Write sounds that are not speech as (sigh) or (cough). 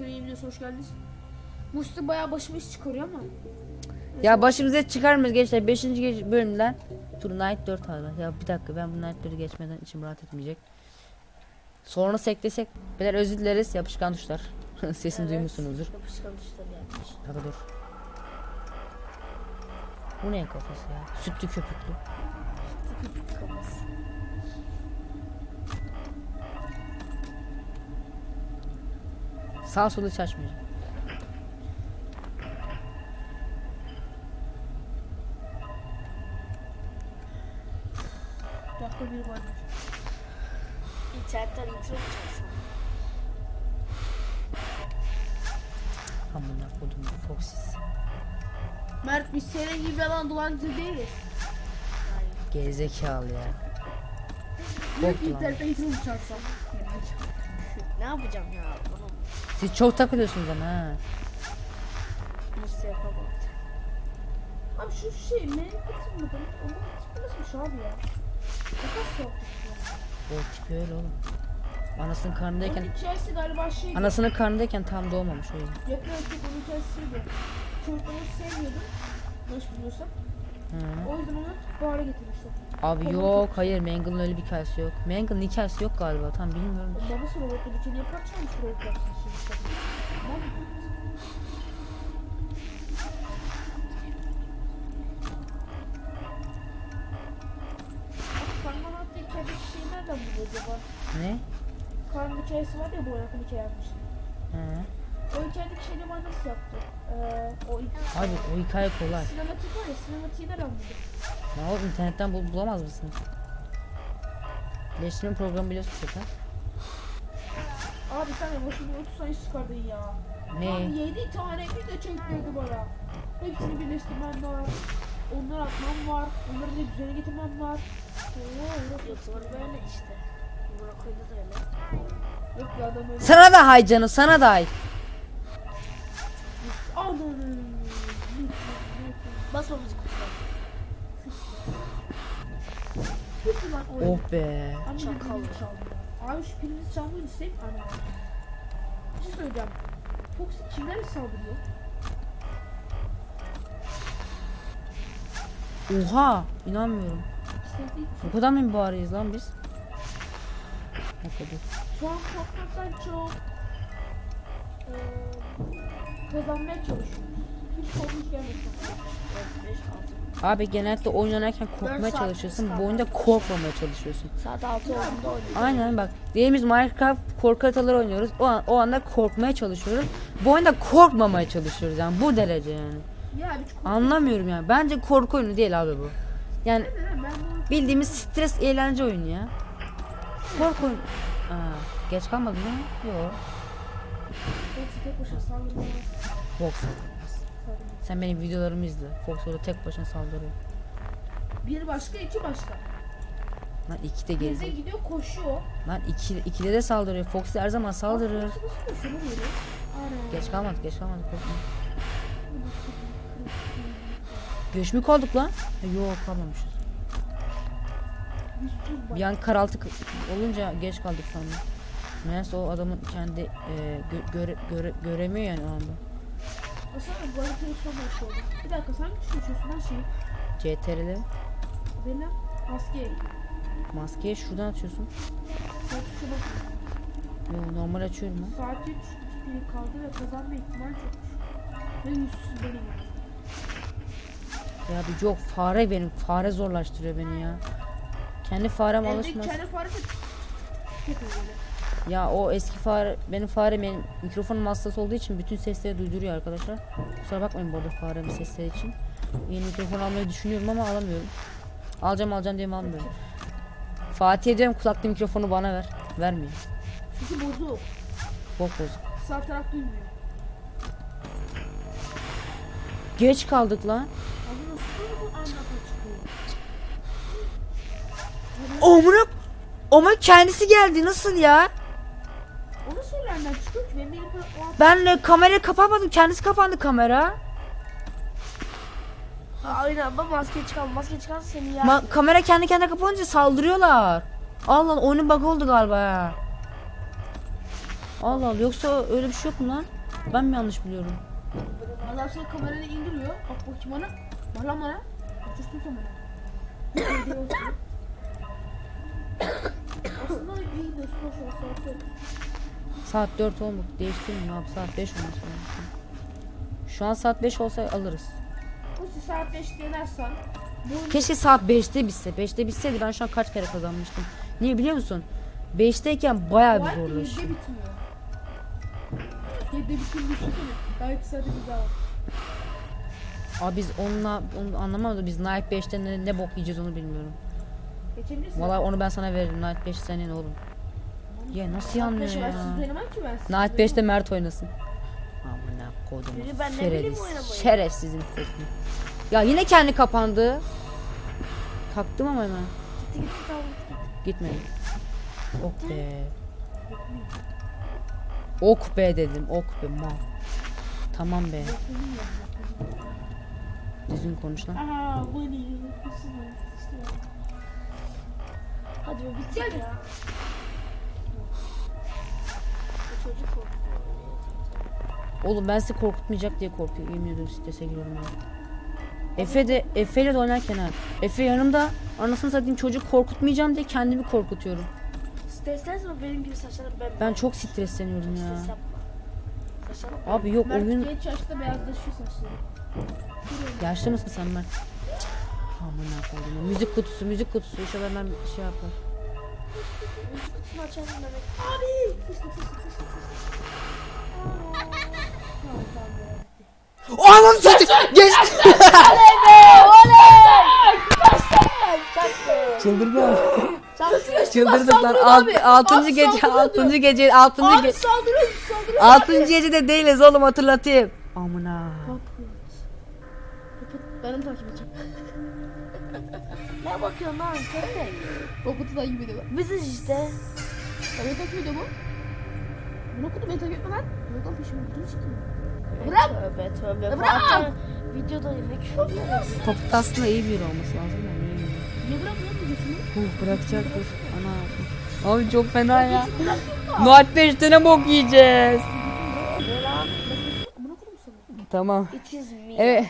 Yemiyorsa hoş geldiniz. Musti bayağı başıma iş çıkarıyor ama. Ya başımıza çıkarmıyoruz gençler. 5. bölümden Tur Night 4 hala. Ya bir dakika ben bu Night 4'ü geçmeden içim rahat etmeyecek. Sonra seklesek. Beyler özür dileriz yapışkan tuşlar. (laughs) Sesini duymuşsunuzdur. Yapışkan tuşları yapmış. Hadi dur. Bu ne kafası ya? Sütlü köpüklü. Kafası. Sağ solu hiç açmayacağım. Dakika bir var. İnternetten intro açarsın. Amına kodum bu Foxes. Mert biz senin gibi yalan dolancı değiliz. Gerizekalı ya. Yok Bok lan. internetten intro mu çarpsam? Ne yapacağım ya? Siz çok takılıyorsunuz ama ha. nasıl yapamam. Abi şu şey ne katılmadım. Onun tipi nasılmış abi ya? Nasıl yapmış ya? O tipi öyle oğlum. Anasının karnındayken Onun hikayesi galiba şey. Anasının karnındayken tam doğmamış o yüzden. Yakın öteki onun hikayesiydi. Çocuklarını sevmiyordu. Yanlış biliyorsam. Hı. O yüzden onu bu hale getirmişler. Abi yok hayır Mangle'ın öyle bir hikayesi yok. Mangle'ın hikayesi yok galiba tam bilmiyorum. Babası robotla bir kere yapar çalmış robot yapsın şimdi. Ben Karnın attığı hikayedeki şeyi nereden buluyor acaba? Ne? Karnın hikayesi var ya bu yakın hikaye. Hı. Hikayedeki şeyi bana nasıl yaptı? Ee, o Abi o hikaye kolay. sinematik var ya sinematiği nereden buldu? Ne oğlum internetten bul bulamaz mısın? Birleştirme programı biliyorsun zaten. Abi sen de başımı 30 saniye çıkardın ya. Ne? Abi 7 tane video çektirdi bana. Hepsini birleştirmem var. Onları atmam var. Onları da düzene getirmem var. Oo, YouTuber böyle işte. Burak oyunu da öyle. Yok ya adam öyle. Sana da hay canım sana da hay. Basma müzik. Oh be. Çakal. Abi şu pilimizi çalmayı isteyip ana. Bir şey söyleyeceğim. Foxy kimlerle saldırıyor? Oha inanmıyorum. Değil. Bu kadar mı mübareğiz lan biz? Ne kadar? Şu an korkmaktan çok eee kazanmaya çalışıyoruz. Hiç korkunç gelmedi. 4, 5, 6. Abi genellikle oyun oynarken korkmaya saat çalışıyorsun. Bu oyunda korkmamaya çalışıyorsun. Saat 6 olduğunda oynuyor. Aynen bak. Diyelim Minecraft korku haritaları oynuyoruz. O, an, o anda korkmaya çalışıyoruz. Bu oyunda korkmamaya çalışıyoruz yani bu derece yani. Ya Anlamıyorum yani. Bence korku oyunu değil abi bu. Yani bildiğimiz stres eğlence oyunu ya. Korku oyunu. Aa, geç kalmadın değil mi? Yok. Foxy Sen benim videolarımı izle. Fox orada tek başına saldırıyor. Bir başka iki başka. Lan iki de Birde gelecek. gidiyor koşuyor. Lan iki, ikide de saldırıyor. Fox her zaman saldırır. Nasıl nasıl koşuyor lan öyle? Ana. Geç kalmadık, geç kalmadık. Korkma. Göç mü kaldık lan? Ha, Yok kalmamışız. Yüzsüz bak. Bir an karaltı k- olunca geç kaldık sandım. Meğerse o adamın kendi e, gö- göre, göre, göremiyor yani o anda. Baksana gravitasyonla şey oldu. Bir dakika sen mi düşünüyorsun lan şeyi? CTRL'e Bela maske. maskeyi şuradan açıyorsun. Saat tuşa basın. Yo, normal açıyorum ben. Saat 3 2 pil kaldı ve kazanma ihtimali çokmuş. Ve yüzsüz benim. Ya bir yok fare benim. Fare zorlaştırıyor beni ya. Kendi farem Evde alışmaz. kendi tık yapıyor böyle. Ya o eski fare benim fare benim mikrofonum hassas olduğu için bütün sesleri duyduruyor arkadaşlar. Kusura bakmayın bu arada faremin sesleri için. Yeni mikrofon almayı düşünüyorum ama alamıyorum. Alacağım alacağım diye almıyorum. Fatih diyorum kulaklı mikrofonu bana ver. Vermiyor. Çünkü bozuk. Bok bozuk. Sağ taraf duymuyor. Geç kaldık lan. Abi nasıl bu çıkıyor? Ama kendisi geldi nasıl ya? O nasıl nereden çıkıyor ki? Benim benim o an Ben de kamerayı kapatmadım kendisi kapandı kamera. Aynen bak maske çıkan maske çıkan seni ya. Ma- kamera kendi kendine kapanınca saldırıyorlar. Allah Allah oyunun bug oldu galiba ya. Allah Allah yoksa öyle bir şey yok mu lan? Ben mi yanlış biliyorum? Adam sana kamerayı indiriyor. Bak bakayım bana. Bak lan bana. Uçursun sen bana. (coughs) Aslında iyi de saat yok. Saat 4 olmadı. Değiştirmiyor abi. Saat 5 olması lazım. Şu an saat 5 olsa alırız. Bu saat 5 denersen Keşke saat 5'te bitse. 5'te bitseydi ben şu an kaç kere kazanmıştım. Niye biliyor musun? 5'teyken bayağı bir var zorlaşıyor. 7'de bitmiyor. 7'de bitim düşünsene. Belki saate bir daha var. Abi biz onunla onu anlamadım. Biz Night 5'te ne, ne bok yiyeceğiz onu bilmiyorum. Geçebilirsin. Vallahi onu ben sana veririm. Night 5 senin oğlum. Ya nasıl yanmıyor ya? siz oynamam ki ben siz. Night 5'te Mert oynasın. Ben ne bileyim Şerefsiz. oynamayı. Şerefsizin tekniği. Ya yine kendi kapandı. Taktım ama hemen. Gitti gitti tamam gitti. Gitmedi. Ok be. Ok be dedim. Ok be mal. Tamam be. Düzgün konuş lan. Aha bu ne? Hadi be bitsin ya. Bu çocuk korkuyor. Oğlum ben sizi korkutmayacak diye korkuyorum. Yemin ediyorum strese giriyorum ya. Efe de Efe ile de oynarken ha. Efe yanımda anasını satayım çocuk korkutmayacağım diye kendimi korkutuyorum. Streslenme benim gibi saçlarım ben. Ben çok stresleniyorum ya. Stres yapma. Saçlarım Abi yok Mert oyun genç yaşta beyazlaşıyor saçları. yaşlı mısın sen Mert? Aman koydum. Müzik kutusu, müzik kutusu. İnşallah bir şey yapar. Müzik kutusunu açalım demek. Abi! Ya. Anam satayım. Geçti. Çıldırdım. Çıldırdık lan. Alt, altıncı Abi gece, altıncı gece, altıncı Abi gece. saldırıyor saldırıyor. Altıncı gecede değiliz oğlum hatırlatayım. Amına. Benim takip. Ne bakıyorsun lan köpek? Robot'u da gibi bak. Biziz işte. Takip ediyor mu? Bunu okudu beni takip etme lan. Lan peşime kutumu sikeyim. Bırak. Tövbe tövbe. Bırak. Zaten Videoda yine küfür ediyoruz. Topuk aslında iyi biri olması lazım da niye iyi? Niye bırakmıyor mu götümü? Huh bırakacaktır. Ana. Abi çok fena ya. Noat 5'te ne bok yiyeceğiz? Ne. Tamam. It is me. Evet.